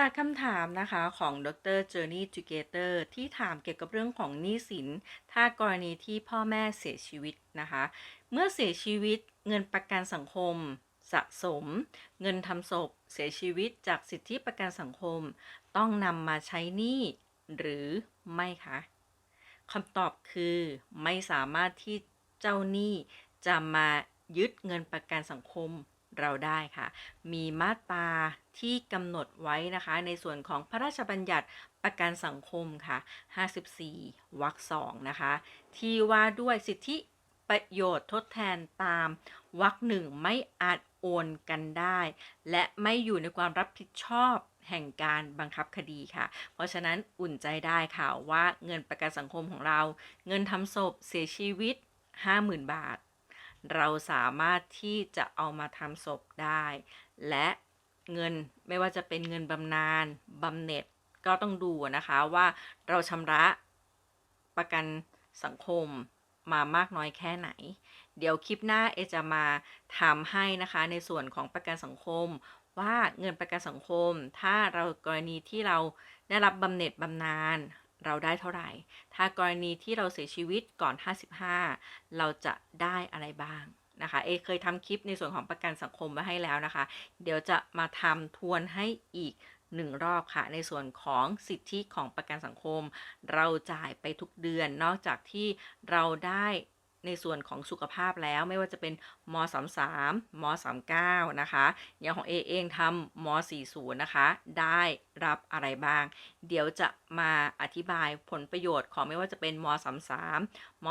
จากคำถามนะคะของดร Journey Together ที่ถามเกี่ยวกับเรื่องของหนี้สิน ถ้ากรณีที่พ่อแม่เสียชีวิตนะคะ เมื่อเสียชีวิตเงินประกันสังคม สะสม เงินทำศพ เสียชีวิตจากสิทธิประกันสังคม ต้องนำมาใช้หนี้หรือไม่คะคำตอบคือไม่สามารถที่เจ้าหนี้จะมายึดเงินประกันสังคม เราได้ค่ะ มีมาตราที่กำหนดไว้นะคะ ในส่วนของพระราชบัญญัติประกันสังคมค่ะ 54 วรรคสองนะคะ ที่ว่าด้วยสิทธิประโยชน์ทดแทนตามวรรคหนึ่งไม่อาจโอนกันได้ และไม่อยู่ในความรับผิดชอบแห่งการบังคับคดีค่ะ เพราะฉะนั้นอุ่นใจได้ค่ะว่าเงินประกันสังคมของเรา เงินทำศพเสียชีวิต 50,000 บาท เราสามารถที่จะเอามาทำศพได้ และเงินไม่ว่าจะเป็นเงินบำนาญบำเหน็จก็ต้องดูนะคะว่าเราชำระประกันสังคมมามากน้อยแค่ไหน เดี๋ยวคลิปหน้าเอจะมาทำให้นะคะในส่วนของประกันสังคม ว่าเงินประกันสังคม ถ้าเรากรณีที่เราได้รับบำเหน็จบำนาญ เราได้เท่าไหร่ ถ้ากรณีที่เราเสียชีวิตก่อน 55 เราจะได้อะไรบ้างนะคะ เอเคยทำคลิปในส่วนของประกันสังคมไว้ให้แล้วนะคะ เดี๋ยวจะมาทำทวนให้อีกหนึ่งรอบค่ะ ในส่วนของสิทธิของประกันสังคม เราจ่ายไปทุกเดือน นอกจากที่เราได้ ในส่วนของสุขภาพแล้วไม่ว่าจะเป็นม33ม39นะคะอย่างของ A เองทำม40นะคะได้รับอะไรบ้าง เดี๋ยวจะมาอธิบายผลประโยชน์ของไม่ว่าจะเป็นม33ม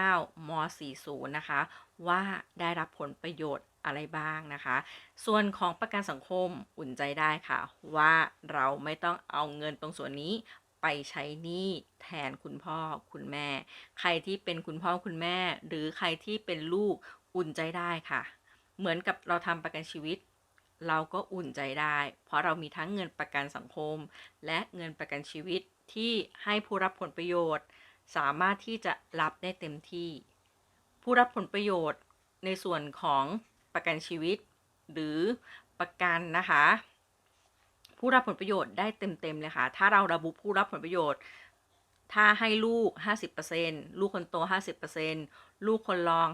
39ม40นะคะว่าได้รับผลประโยชน์อะไรบ้างนะคะ ส่วนของประกันสังคมอุ่นใจได้ค่ะ ว่าเราไม่ต้องเอาเงินตรงส่วนนี้ ไปใช้หนี้แทนคุณพ่อคุณแม่ ใครที่เป็นคุณพ่อคุณแม่ หรือใครที่เป็นลูกอุ่นใจได้ค่ะ เหมือนกับเราทำประกันชีวิต เราก็อุ่นใจได้ เพราะเรามีทั้งเงินประกันสังคม และเงินประกันชีวิตที่ให้ผู้รับผลประโยชน์ สามารถที่จะรับได้เต็มที่ ผู้รับผลประโยชน์ในส่วนของประกันชีวิต หรือประกันนะคะ ผู้รับผลประโยชน์ได้เต็มๆเลยค่ะ ถ้าเราระบุผู้รับผลประโยชน์ ถ้าให้ลูก 50%ลูกคนโต 50%ลูกคนรอง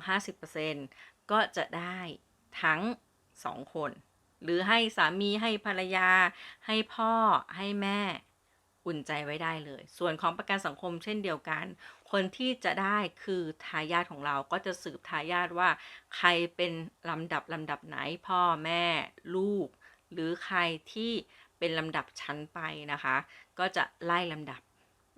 50%ก็จะได้ทั้ง 2 คน หรือให้สามีให้ภรรยา ให้พ่อให้แม่อุ่นใจไว้ได้เลย ส่วนของประกันสังคมเช่นเดียวกัน คนที่จะได้คือทายาทของเราก็จะสืบทายาทว่า ใครเป็นลำดับลำดับไหนพ่อแม่ ลูก หรือใครที่ เป็นลำดับชั้นไปนะคะ ก็จะไล่ลำดับ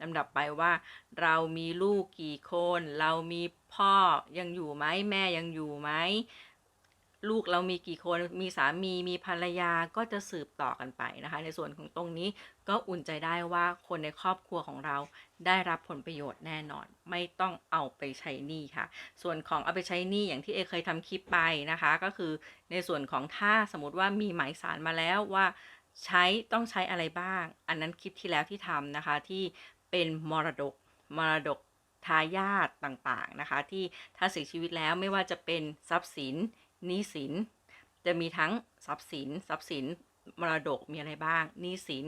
ลำดับไปว่า เรามีลูกกี่คน เรามีพ่อยังอยู่ไหมแม่ยังอยู่ไหมลูกเรามีกี่คน มีสามี มีภรรยา ก็จะสืบต่อกันไปนะคะ ในส่วนของตรงนี้ก็อุ่นใจได้ว่าคนในครอบครัวของเราได้รับผลประโยชน์แน่นอน ไม่ต้องเอาไปใช้หนี้ค่ะ ส่วนของเอาไปใช้หนี้อย่างที่เอเคยทำคลิปไปนะคะ ก็คือในส่วนของถ้าสมมติว่ามีหมายสารมาแล้วว่า ใช้ต้องใช้อะไรบ้าง อันนั้นคลิปที่แล้วที่ทำนะคะที่เป็นมรดกมรดกทายาทต่างๆนะคะ ที่ถ้าเสียชีวิตแล้วไม่ว่าจะเป็นทรัพย์สินหนี้สิน จะมีทั้งทรัพย์สินทรัพย์สินมรดกมีอะไรบ้างหนี้สิน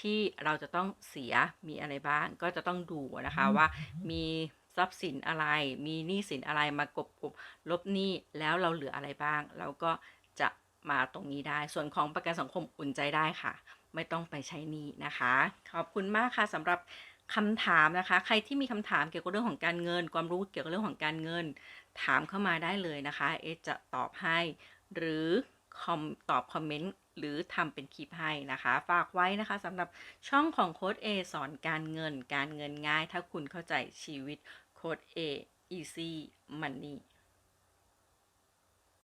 ที่เราจะต้องเสียมีอะไรบ้าง ก็จะต้องดูนะคะว่ามีทรัพย์สินอะไร มีหนี้สินอะไรมากบกบลบหนี้แล้วเราเหลืออะไรบ้าง เราก็จะ มาตรงนี้ได้ ส่วนของประกันสังคมอุ่นใจได้ค่ะ ไม่ต้องไปใช้นี้นะคะ ขอบคุณมากค่ะสำหรับคำถามนะคะ ใครที่มีคำถามเกี่ยวกับเรื่องของการเงิน ความรู้เกี่ยวกับเรื่องของการเงิน ถามเข้ามาได้เลยนะคะ เอจะตอบให้ หรือคอมตอบคอมเมนต์หรือทำเป็นคลิปให้นะคะ ฝากไว้นะคะสำหรับช่องของโค้ด A สอนการเงิน การเงินง่าย ถ้าคุณเข้าใจชีวิตโค้ด A easy money